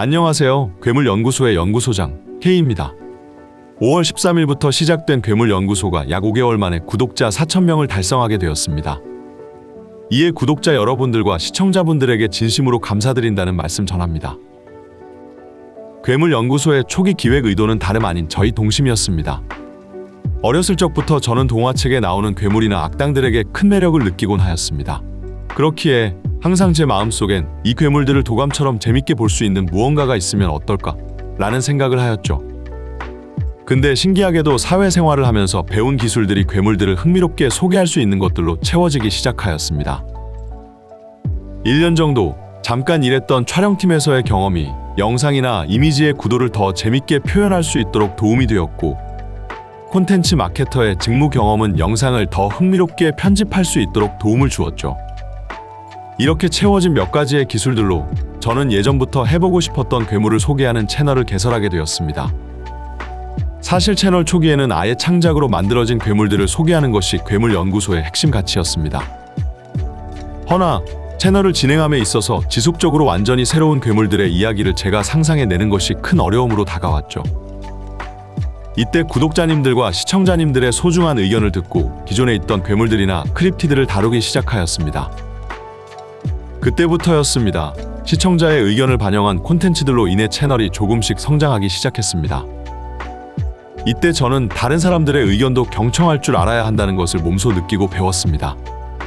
안녕하세요. 괴물연구소의 연구소장 K입니다. 5월 13일부터 시작된 괴물연구소가 약 5개월 만에 구독자 4,000명을 달성하게 되었습니다. 이에 구독자 여러분들과 시청자분들에게 진심으로 감사드린다는 말씀 전합니다. 괴물연구소의 초기 기획 의도는 다름 아닌 저희 동심이었습니다. 어렸을 적부터 저는 동화책에 나오는 괴물이나 악당들에게 큰 매력을 느끼곤 하였습니다. 그렇기에 항상 제 마음속엔 이 괴물들을 도감처럼 재밌게 볼 수 있는 무언가가 있으면 어떨까? 라는 생각을 하였죠. 근데 신기하게도 사회생활을 하면서 배운 기술들이 괴물들을 흥미롭게 소개할 수 있는 것들로 채워지기 시작하였습니다. 1년 정도 잠깐 일했던 촬영팀에서의 경험이 영상이나 이미지의 구도를 더 재밌게 표현할 수 있도록 도움이 되었고 콘텐츠 마케터의 직무 경험은 영상을 더 흥미롭게 편집할 수 있도록 도움을 주었죠. 이렇게 채워진 몇 가지의 기술들로 저는 예전부터 해보고 싶었던 괴물을 소개하는 채널을 개설하게 되었습니다. 사실 채널 초기에는 아예 창작으로 만들어진 괴물들을 소개하는 것이 괴물 연구소의 핵심 가치였습니다. 허나 채널을 진행함에 있어서 지속적으로 완전히 새로운 괴물들의 이야기를 제가 상상해내는 것이 큰 어려움으로 다가왔죠. 이때 구독자님들과 시청자님들의 소중한 의견을 듣고 기존에 있던 괴물들이나 크립티드를 다루기 시작하였습니다. 그때부터였습니다. 시청자의 의견을 반영한 콘텐츠들로 인해 채널이 조금씩 성장하기 시작했습니다. 이때 저는 다른 사람들의 의견도 경청할 줄 알아야 한다는 것을 몸소 느끼고 배웠습니다.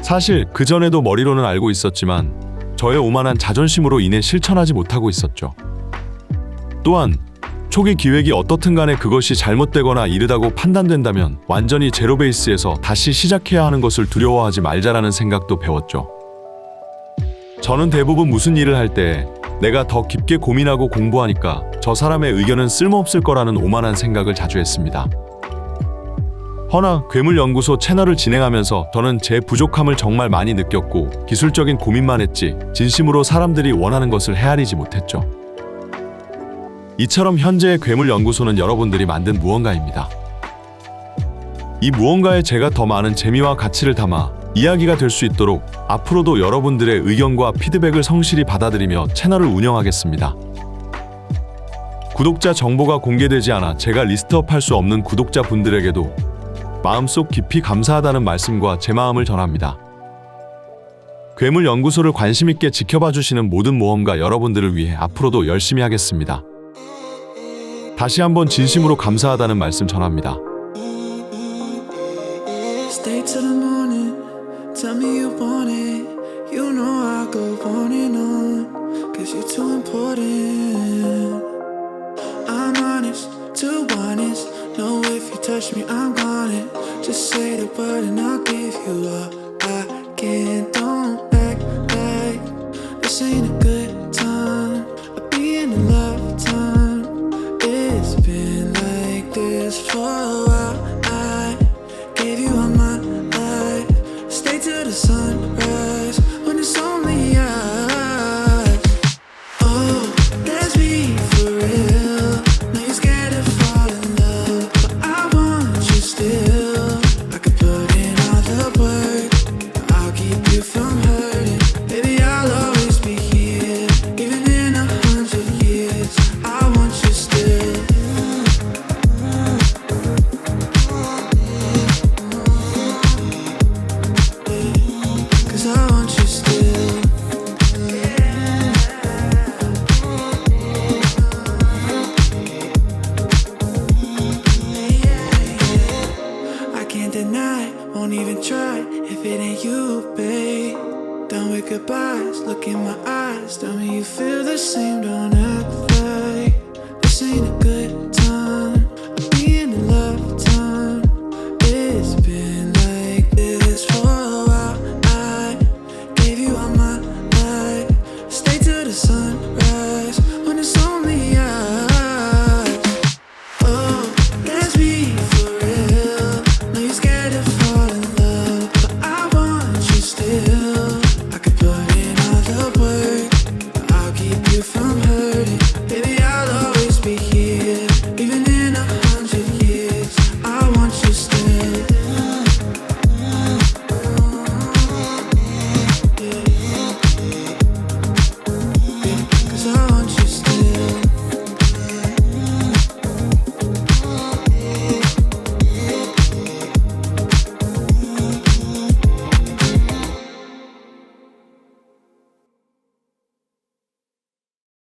사실 그 전에도 머리로는 알고 있었지만 저의 오만한 자존심으로 인해 실천하지 못하고 있었죠. 또한 초기 기획이 어떻든 간에 그것이 잘못되거나 이르다고 판단된다면 완전히 제로 베이스에서 다시 시작해야 하는 것을 두려워하지 말자라는 생각도 배웠죠. 저는 대부분 무슨 일을 할 때 내가 더 깊게 고민하고 공부하니까 저 사람의 의견은 쓸모없을 거라는 오만한 생각을 자주 했습니다. 허나 괴물연구소 채널을 진행하면서 저는 제 부족함을 정말 많이 느꼈고 기술적인 고민만 했지 진심으로 사람들이 원하는 것을 헤아리지 못했죠. 이처럼 현재의 괴물연구소는 여러분들이 만든 무언가입니다. 이 무언가에 제가 더 많은 재미와 가치를 담아 이야기가 될 수 있도록 앞으로도 여러분들의 의견과 피드백을 성실히 받아들이며 채널을 운영하겠습니다. 구독자 정보가 공개되지 않아 제가 리스트업할 수 없는 구독자 분들에게도 마음속 깊이 감사하다는 말씀과 제 마음을 전합니다. 괴물 연구소를 관심 있게 지켜봐 주시는 모든 모험가 여러분들을 위해 앞으로도 열심히 하겠습니다. 다시 한번 진심으로 감사하다는 말씀 전합니다. Tell me you want it. You know I go on and on. Cause you're too important. I'm honest, too honest. Know if you touch me, I'm gone. It. Just say the word and I'll give you all I can. Don't act like this ain't sunrise deny, won't even try if it ain't you, babe. Done with goodbyes, look in my eyes, tell me you feel the same, don't